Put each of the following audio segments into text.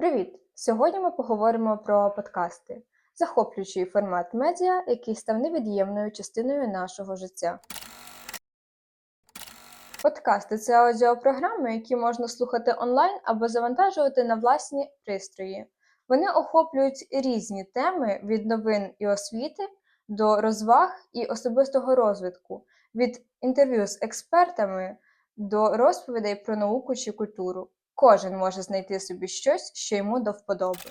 Привіт! Сьогодні ми поговоримо про подкасти, захоплюючий формат медіа, який став невід'ємною частиною нашого життя. Подкасти це аудіопрограми, які можна слухати онлайн або завантажувати на власні пристрої. Вони охоплюють різні теми від новин і освіти до розваг і особистого розвитку, від інтерв'ю з експертами до розповідей про науку чи культуру. Кожен може знайти собі щось, що йому до вподоби.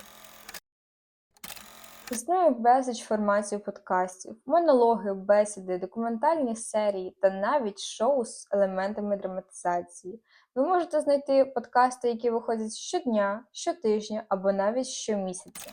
Існує безліч форматів подкастів, монологи, бесіди, документальні серії та навіть шоу з елементами драматизації. Ви можете знайти подкасти, які виходять щодня, щотижня або навіть щомісяця.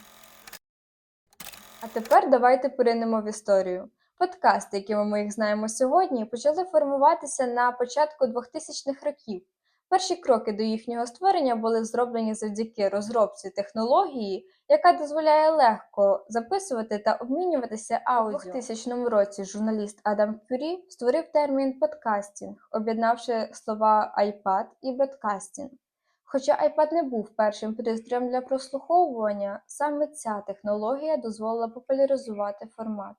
А тепер давайте поринемо в історію. Подкасти, якими ми їх знаємо сьогодні, почали формуватися на початку 2000-х років. Перші кроки до їхнього створення були зроблені завдяки розробці технології, яка дозволяє легко записувати та обмінюватися аудіо. У 2000 році журналіст Адам Кюрі створив термін подкастінг, об'єднавши слова iPad і бродкастінг. Хоча iPad не був першим пристроєм для прослуховування, саме ця технологія дозволила популяризувати формат.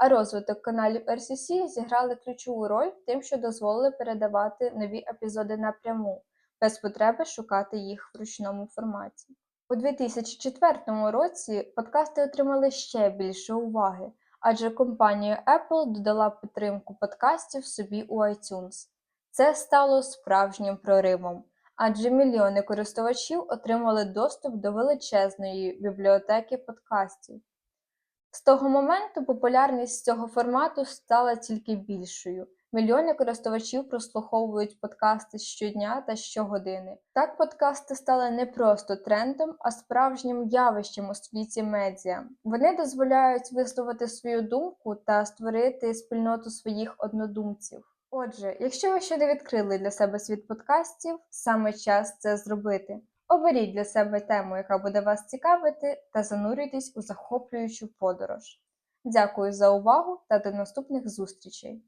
А розвиток каналів RCC зіграли ключову роль тим, що дозволили передавати нові епізоди напряму, без потреби шукати їх в ручному форматі. У 2004 році подкасти отримали ще більше уваги, адже компанія Apple додала підтримку подкастів собі у iTunes. Це стало справжнім проривом, адже мільйони користувачів отримали доступ до величезної бібліотеки подкастів. З того моменту популярність цього формату стала тільки більшою. Мільйони користувачів прослуховують подкасти щодня та щогодини. Так подкасти стали не просто трендом, а справжнім явищем у світі медіа. Вони дозволяють висловити свою думку та створити спільноту своїх однодумців. Отже, якщо ви ще не відкрили для себе світ подкастів, саме час це зробити. Оберіть для себе тему, яка буде вас цікавити, та занурюйтесь у захоплюючу подорож. Дякую за увагу та до наступних зустрічей!